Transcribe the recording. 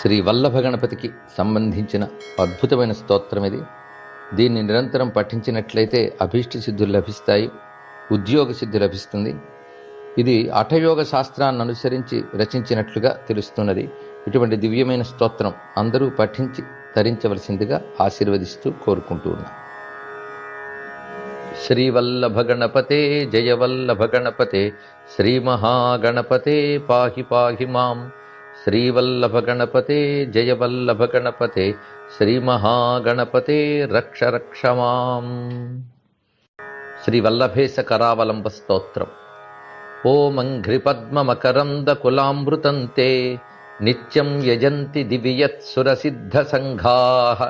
శ్రీ వల్లభ గణపతికి సంబంధించిన అద్భుతమైన స్తోత్రం ఇది. దీన్ని నిరంతరం పఠించినట్లయితే అభీష్ట సిద్ధులు లభిస్తాయి ఉద్యోగ సిద్ధి లభిస్తుంది. ఇది అఠయోగ శాస్త్రాన్ని అనుసరించి రచించినట్లుగా తెలుస్తున్నది. ఇటువంటి దివ్యమైన స్తోత్రం అందరూ పఠించి ధరించవలసిందిగా ఆశీర్వదిస్తూ కోరుకుంటూ ఉన్నా. శ్రీవల్లభ గణపతే జయవల్లభ గణపతే శ్రీ మహాగణపతే పాహి పాహి మాం. శ్రీవల్లభ గణపతే జయవల్లభ గణపతే శ్రీ మహాగణపతే రక్ష రక్ష మాం శ్రీ వల్లభేశ కరావలంబ స్తోత్రం ఓమంఘ్రిపద్మమకరందకులామృతం తే నిత్యం యజంతి దివియత్సురసిద్ధసంఘాः